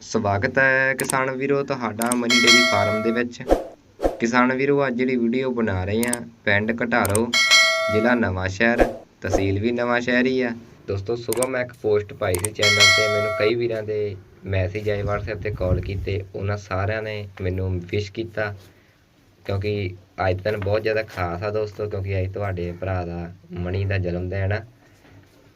ਸਵਾਗਤ ਹੈ ਕਿਸਾਨ ਵੀਰੋ, ਤੁਹਾਡਾ ਮਨੀ ਡੇਰੀ ਫਾਰਮ ਦੇ ਵਿੱਚ। ਕਿਸਾਨ ਵੀਰੋ, ਅੱਜ ਜਿਹੜੀ ਵੀਡੀਓ ਬਣਾ ਰਹੇ ਆ ਪਿੰਡ ਘਟਾਰੋ, ਜ਼ਿਲ੍ਹਾ ਨਵਾਂ ਸ਼ਹਿਰ, ਤਹਿਸੀਲ ਵੀ ਨਵਾਂ ਸ਼ਹਿਰ ਹੀ ਆ। ਦੋਸਤੋ ਸਵੇਰ ਮੈਂ ਇੱਕ ਪੋਸਟ ਪਾਈ ਸੀ ਚੈਨਲ ਤੇ, ਮੈਨੂੰ ਕਈ ਵੀਰਾਂ ਦੇ ਮੈਸੇਜ ਆਏ WhatsApp ਤੇ ਕਾਲ ਕੀਤੇ, ਉਹਨਾਂ ਸਾਰਿਆਂ ਨੇ ਮੈਨੂੰ ਵਿਸ਼ ਕੀਤਾ, ਕਿਉਂਕਿ ਅੱਜ ਦਾ ਦਿਨ ਬਹੁਤ ਜ਼ਿਆਦਾ ਖਾਸ ਆ ਦੋਸਤੋ, ਕਿਉਂਕਿ ਅੱਜ ਤੁਹਾਡੇ ਭਰਾ ਦਾ ਮਣੀ ਦਾ ਜਨਮ ਦਿਨ ਆ।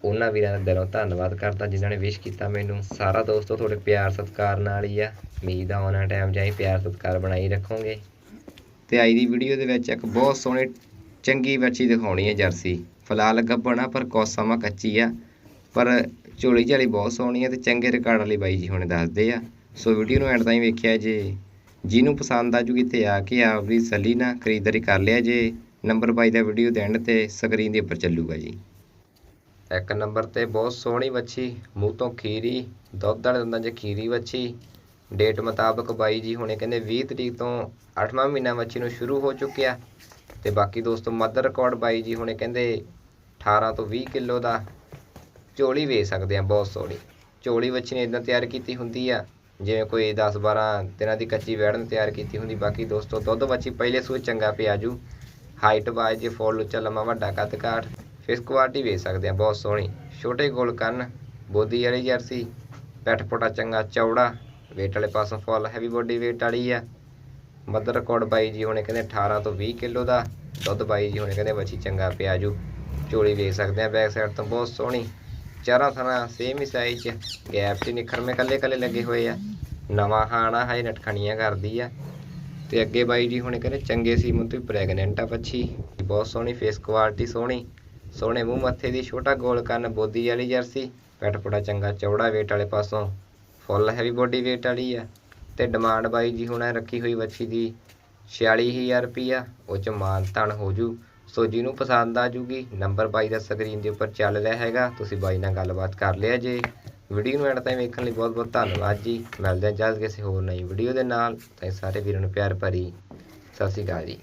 ਉਹਨਾਂ ਵੀਰਾਂ ਦਾ ਦਿਲੋਂ ਧੰਨਵਾਦ ਕਰਦਾ ਜਿਨ੍ਹਾਂ ਨੇ ਵਿਸ਼ ਕੀਤਾ ਮੈਨੂੰ। ਸਾਰਾ ਦੋਸਤੋ ਤੁਹਾਡੇ ਪਿਆਰ ਸਤਿਕਾਰ ਨਾਲ ਹੀ ਆ। ਉਮੀਦ ਆ ਆਉਣਾ ਟਾਈਮ ਜਾਈ ਪਿਆਰ ਸਤਿਕਾਰ ਬਣਾਈ ਰੱਖੋਗੇ। ਤੇ ਅੱਜ ਦੀ ਵੀਡੀਓ ਦੇ ਵਿੱਚ ਇੱਕ ਬਹੁਤ ਸੋਹਣੀ, ਚੰਗੀ ਬੱਚੀ ਦਿਖਾਉਣੀ ਹੈ ਜਰਸੀ। ਫਿਲਹਾਲ ਗੱਭਣਾ ਪਰ ਕੁਛ ਕੱਚੀ ਆ। ਪਰ ਝੋਲੀ ਝਾਲੀ ਬਹੁਤ ਸੋਹਣੀ ਹੈ ਤੇ ਚੰਗੇ ਰਿਕਾਰਡ ਵਾਲੀ ਬਾਈ ਜੀ ਹੁਣੇ ਦੱਸਦੇ ਆ। ਸੋ ਵੀਡੀਓ ਨੂੰ ਐਂਡ ਤਾਈਂ ਵੇਖਿਆ ਜੇ। ਜਿਹਨੂੰ ਪਸੰਦ ਆ ਜੂਗੀ ਤੇ ਆ ਕੇ ਆਪਦੀ ਸੱਲੀ ਨਾ ਖਰੀਦਦਾਰੀ ਕਰ ਲਿਆ ਜੇ। ਨੰਬਰ ਬਾਈ ਦਾ ਵੀਡੀਓ ਦੇ ਐਂਡ ਤੇ ਸਕਰੀਨ ਦੇ ਉੱਪਰ ਚੱਲੂਗਾ ਜੀ। ਇੱਕ ਨੰਬਰ ਤੇ ਬਹੁਤ ਸੋਹਣੀ ਵੱਛੀ, ਮੂੰਹ ਤੋਂ ਖੀਰੀ, ਦੁੱਧ ਵਾਲੇ ਦੰਦਾਂ 'ਚ ਖੀਰੀ ਵੱਛੀ। ਡੇਟ ਮੁਤਾਬਕ ਬਾਈ ਜੀ ਹੁਣੇ ਕਹਿੰਦੇ 20 ਤਰੀਕ ਤੋਂ 8ਵਾਂ ਮਹੀਨਾ ਵੱਛੀ ਨੂੰ ਸ਼ੁਰੂ ਹੋ ਚੁੱਕਿਆ। ਤੇ ਬਾਕੀ ਦੋਸਤੋ ਮਦਰ ਰਿਕਾਰਡ ਬਾਈ ਜੀ ਹੁਣੇ ਕਹਿੰਦੇ 18 ਤੋਂ 20 ਕਿਲੋ ਦਾ ਝੋਲੀ ਵੇਚ ਸਕਦੇ ਆ ਬਹੁਤ ਸੋਹਣੀ। ਝੋਲੀ ਵੱਛੀ ਨੇ ਇਦਾਂ ਤਿਆਰ ਕੀਤੀ ਹੁੰਦੀ ਆ, ਜਿਵੇਂ ਕੋਈ 10 12 ਦਿਨਾਂ ਦੀ ਕੱਚੀ ਵੈੜ ਤਿਆਰ ਕੀਤੀ ਹੁੰਦੀ। ਬਾਕੀ ਦੋਸਤੋ ਦੁੱਧ ਵੱਛੀ ਪਹਿਲੇ ਸੂਏ ਚੰਗਾ ਪਿਆ ਜੂ। ਹਾਈਟ ਬਾਜ ਜੇ ਫੋਲ ਉੱਚਾ ਲੰਮਾ ਵੱਡਾ ਕੱਦ ਕਾਠ। ਫਿਸ ਕੁਆਲਿਟੀ ਵੇਚ ਸਕਦੇ ਆ ਬਹੁਤ ਸੋਹਣੀ। ਛੋਟੇ ਗੋਲ ਕੰਨ, ਬੋਦੀ ਵਾਲੀ ਜਰਸੀ, ਪੈਠ ਪੋਟਾ ਚੰਗਾ ਚੌੜਾ, weight ਵਾਲੇ ਪਾਸੋਂ ਫੁੱਲ ਹੈਵੀ ਬੋਡੀ weight ਵਾਲੀ ਆ। ਮਦਰ ਰਿਕਾਰਡ ਬਾਈ ਜੀ ਹੁਣੇ ਕਹਿੰਦੇ 18 ਤੋਂ 20 ਕਿਲੋ ਦਾ, ਦੁੱਧ ਬਾਈ ਜੀ ਹੁਣੇ ਕਹਿੰਦੇ ਬੱਚੀ ਚੰਗਾ ਪਿਆ ਜੂ ਝੋਲੀ ਵੇਖ ਸਕਦੇ ਆ ਬੈਕ ਸਾਈਡ ਤੋਂ, ਬਹੁਤ ਸੋਹਣੀ। ਚਾਰਾਂ ਥਣਾ ਸੇਮ ਹੀ ਸਾਈਜ਼ ਚ ਗੈਪ ਚ ਨਿਖਰਮੇ ਕੱਲੇ ਕੱਲੇ ਲੱਗੇ ਹੋਏ ਆ। ਨਵਾਂ ਹਾਣਾ ਹਜੇ ਨਟਖਣੀਆਂ ਕਰਦੀ ਆ। ਤੇ ਅੱਗੇ ਬਾਈ ਜੀ ਹੁਣੇ ਕਹਿੰਦੇ ਚੰਗੇ ਸੀ ਮੁੰਤੂ ਪ੍ਰੈਗਨੈਂਟ ਆ ਬੱਚੀ ਬਹੁਤ ਸੋਹਣੀ ਫੇਸ ਕੁਆਲਿਟੀ ਸੋਹਣੀ। ਸੋਹਣੇ ਮੂੰਹ ਮੱਥੇ ਦੀ ਛੋਟਾ ਗੋਲ ਕੰਨ ਬੋਦੀ ਵਾਲੀ ਜਰਸੀ ਪੈਟ ਪੜਾ ਚੰਗਾ ਚੌੜਾ weight ਵਾਲੇ ਪਾਸੋਂ। ਫੁੱਲ ਹੈਵੀ ਬੋਡੀ weight ਵਾਲੀ ਆ। ਤੇ ਡਿਮਾਂਡ ਬਾਈ ਜੀ ਹੁਣ ਰੱਖੀ ਹੋਈ ਵੱਛੀ ਦੀ 46000 ਰੁਪਿਆ ਉਹ ਚ ਮਾਨ ਤਨ ਹੋ ਜੂ। ਸੋ ਜਿਹਨੂੰ ਪਸੰਦ ਆ ਜੂਗੀ ਨੰਬਰ ਬਾਈ ਦਾ ਸਕਰੀਨ ਦੇ ਉੱਪਰ ਚੱਲ ਰਿਹਾ ਹੈਗਾ। ਤੁਸੀਂ ਬਾਈ ਨਾਲ ਗੱਲਬਾਤ ਕਰ ਲਿਆ ਜੇ। ਵੀਡੀਓ ਨੂੰ ਐਂਡ ਤਾਈਂ ਵੇਖਣ ਲਈ ਬਹੁਤ ਬਹੁਤ ਧੰਨਵਾਦ ਜੀ। ਮਿਲਦੇ ਹਾਂ ਜਲਦ ਕਿਸੇ ਹੋਰ ਨਈ ਵੀਡੀਓ ਦੇ ਨਾਲ। ਤਾਂ ਸਾਰੇ ਵੀਰਾਂ ਨੂੰ ਪਿਆਰ ਭਰੀ। ਸਤਿ ਸ਼੍ਰੀ ਅਕਾਲ ਜੀ।